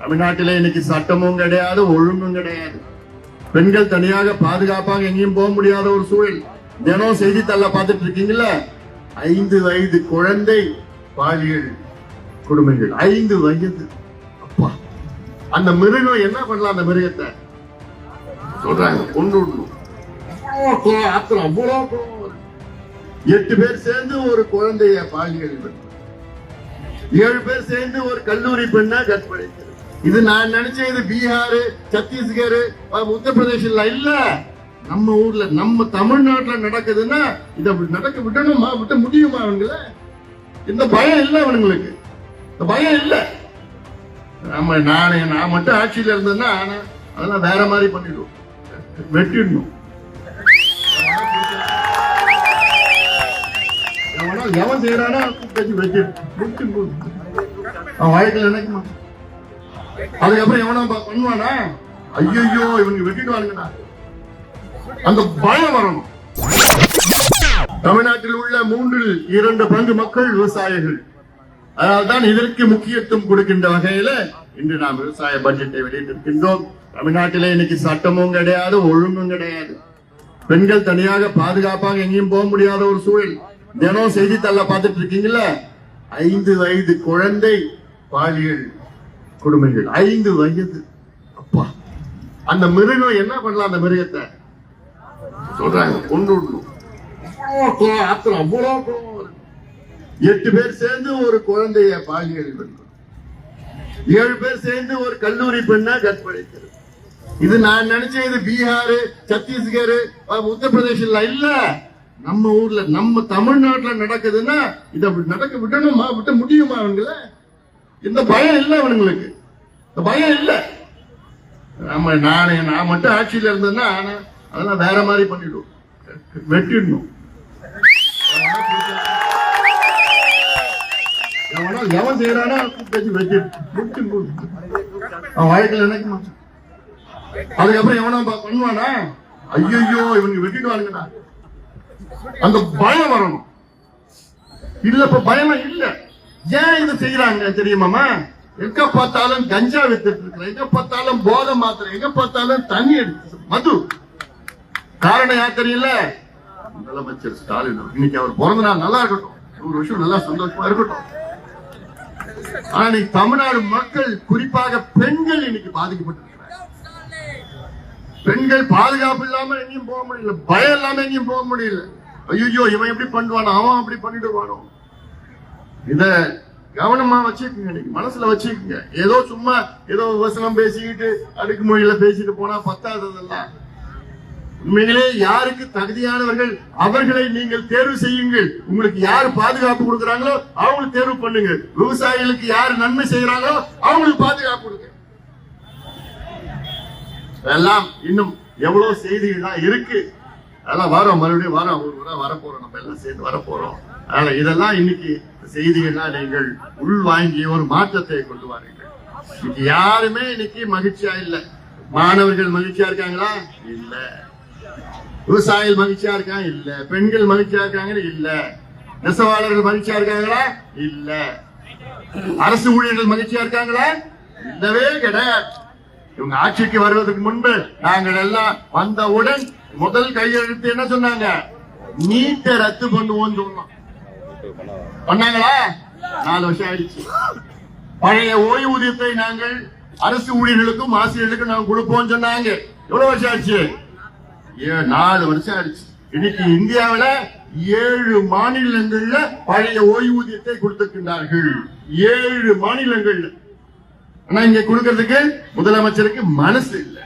தமிழ்நாட்டில் இன்னைக்கு சட்டமும் கிடையாது ஒழுங்கும் கிடையாது. பெண்கள் தனியாக பாதுகாப்பாக எங்கேயும் போக முடியாத ஒரு சூழல். தினம் செய்தித்தாள பார்த்துட்டு இருக்கீங்கல்ல? ஐந்து வயது குழந்தை பாலியல் குடும்பங்கள் ஐந்து வயது. அப்பா. அந்த மிருகம் என்ன பண்ணலாம் அந்த மிருகத்தை? சொல்றாங்க. கொண்டு ஆத்திரம், எட்டு பேர் சேர்ந்து ஒரு குழந்தைய பாலியல் ஏழு பேர் சேர்ந்து ஒரு கல்லூரி பெண்ணா கற்பழித்து இது நான் நினைச்சேன் இது பீகார் சத்தீஸ்கர் அஹ், இல்ல. நம்ம ஊர்ல நம்ம தமிழ்நாட்டுல நடக்குதுன்னா இதை அப்படி நடக்க விடணுமா? விட்ட முடியுமா அவங்கள? இந்த பயம் இல்ல அவனுங்களுக்கு. இந்த பயம் இல்லை. நம்ம நானே நான் மட்டும் ஆட்சியில இருந்தேன்னா அதெல்லாம் வேற மாதிரி பண்ணிடுவோம். வெட்டிடணும். எவன் செய்யறானா வெட்டி வெட்டி அவன் வாழ்க்கையில் நினைக்க மாட்டான். அதுக்கப்புறம் எவனோ ப- பண்ணுவானா? ஐயோ இவனுக்கு வெட்டிடுவானுங்கடா அந்த பயம் வரணும். தமிழ்நாட்டில் உள்ள மூன்றில் இரண்டு பங்கு மக்கள் விவசாயிகள். அதனால்தான் இதற்கு முக்கியத்துவம் கொடுக்கின்ற வகையில இன்று நாம் விவசாய பட்ஜெட்டை வெளியிட்டிருக்கின்றோம். தமிழ்நாட்டிலே இன்னைக்கு சட்டமும் கிடையாது ஒழுங்கும் கிடையாது. பெண்கள் தனியாக பாதுகாப்பாக எங்கேயும் போக முடியாத ஒரு சூழல். தினம் செய்தித்தாள பார்த்துட்டு இருக்கீங்கல்ல? ஐந்து வயது குழந்தை பாலியல் கொடுமைகள். ஐந்து வயது. அப்பா. அந்த மிருகம் என்ன பண்ணலாம் அந்த மிருகத்தை? சொல்றாங்க கொண்டு ஆத்திரம், அவ்வளோ எட்டு பேர் சேர்ந்து ஒரு குழந்தைய பாலியல் பண்ணு. ஏழு பேர் சேர்ந்து ஒரு கல்லூரி பெண்ணா கற்பழிக்கிறது. இது நான் நினைச்சேன் இது பீகார் சத்தீஸ்கர் அஹ், உத்தரப்பிரதேசல இல்ல. நம்ம ஊர்ல நம்ம தமிழ்நாட்டுல நடக்குதுன்னா இதை அப்படி நடக்க விடணுமா? விட்ட முடியுமா அவங்கள? இந்த பயம் இல்லை அவனுங்களுக்கு. பயம் இல்லை. நம்ம நானே நான் மட்டும் ஆட்சியில இருந்தேன்னா நான் அதெல்லாம் வேற மாதிரி பண்ணிடுவோம். வெட்டிடணும். எவனா எவன் செய்யறானா கூப்பிட்டு வெட்டி வெட்டி அவன் வாழ்க்கையில் எனக்கு அதுக்கப்புறம் எவனா பண்ணுவானா? ஐயோ இவனுக்கு வெட்டிடுவானுங்கடா அந்த பயம் வரணும். இல்ல இப்ப பயமா இல்ல. ஏன் இது செய்யறாங்க தெரியுமாமா எங்க பார்த்தாலும் கஞ்சா வித்துட்டு இருக்கிற எங்க பார்த்தாலும் போதை மாத்திரை எங்க பார்த்தாலும் தண்ணி எடுத்து மது. காரணம் யா தெரியல? முதலமைச்சர் ஸ்டாலின். இன்னைக்கு அவர் பிறந்த நாள் நல்லா இருக்கட்டும். நூறு வருஷம் நல்லா சந்தோஷமா இருக்கட்டும். ஆனா தமிழ்நாடு மக்கள் குறிப்பாக பெண்கள் இன்னைக்கு பாதிக்கப்பட்டிருக்கிறாங்க. பெண்கள் பாதுகாப்பு இல்லாம எங்கேயும் போக முடியல. பயம் இல்லாம எங்கேயும் போக முடியல. ஐயோ இவன் எப்படி பண்ணுவானோ அவன் அப்படி பண்ணிடுவானோ இத கவனமா வச்சுக்கோங்க நீங்க மனசுல வச்சுக்கோங்க. ஏதோ சும்மா ஏதோ வசனம் பேசிக்கிட்டு அடுக்கு மொழியில பேசிட்டு போனா பத்தாததெல்லாம். உண்மையிலே யாருக்கு தகுதியானவர்கள் அவர்களை நீங்கள் தேர்வு செய்யுங்கள். உங்களுக்கு யார் பாதுகாப்பு கொடுக்குறாங்களோ அவங்களுக்கு தேர்வு பண்ணுங்க. விவசாயிகளுக்கு யார் நன்மை செய்யறாங்களோ அவங்களுக்கு பாதுகாப்பு கொடுங்க. எல்லாம் இன்னும் எவ்வளவு செய்திகள்லாம் இருக்கு. அதெல்லாம் வரோம் மறுபடியும் வரோம் ஒரு முறை வரப்போறோம். நம்ம எல்லாம் சேர்ந்து வரப்போறோம். அதனால இதெல்லாம் இன்னைக்கு செய்திகள்லாம் நீங்கள் உள்வாங்கி ஒரு மாற்றத்தை கொண்டு வாருங்கள். இன்னைக்கு யாருமே இன்னைக்கு மகிழ்ச்சியா இல்ல. மாணவர்கள் மகிழ்ச்சியா இருக்காங்களா? இல்ல. விவசாயிகள் மகிழ்ச்சியா இருக்காங்க இல்ல. பெண்கள் மகிழ்ச்சியா இருக்காங்க இல்ல. நெசவாளர்கள் மகிழ்ச்சியா இருக்காங்களா? இல்ல. அரசு ஊழியர்கள் மகிழ்ச்சியா இருக்காங்களா? இல்லவே கிடையாது. இவங்க ஆட்சிக்கு வருவதற்கு முன்பு நாங்கள் எல்லாம் வந்தவுடன் முதல் கையெழுத்து என்ன சொன்னாங்க? நீட்டை ரத்து பண்ணுவோம் சொன்னோம் பண்ணாங்களா? நாலு வருஷம் ஆயிடுச்சு. பழைய ஓய்வூதியத்தை நாங்கள் அரசு ஊழியர்களுக்கும் ஆசிரியர்களுக்கும் நாங்கள் கொடுப்போம் சொன்னாங்க. எவ்வளவு வருஷம் ஆயிடுச்சு? ஏ நாலு வருஷம் ஆயிடுச்சு. இன்னைக்கு இந்தியாவுல ஏழு மாநிலங்கள்ல பழைய ஓய்வூதியத்தை கொடுத்திருக்கின்றார்கள். ஏழு மாநிலங்கள்ல. ஆனா இங்க கொடுக்கறதுக்கு முதலமைச்சருக்கு மனசு இல்லை.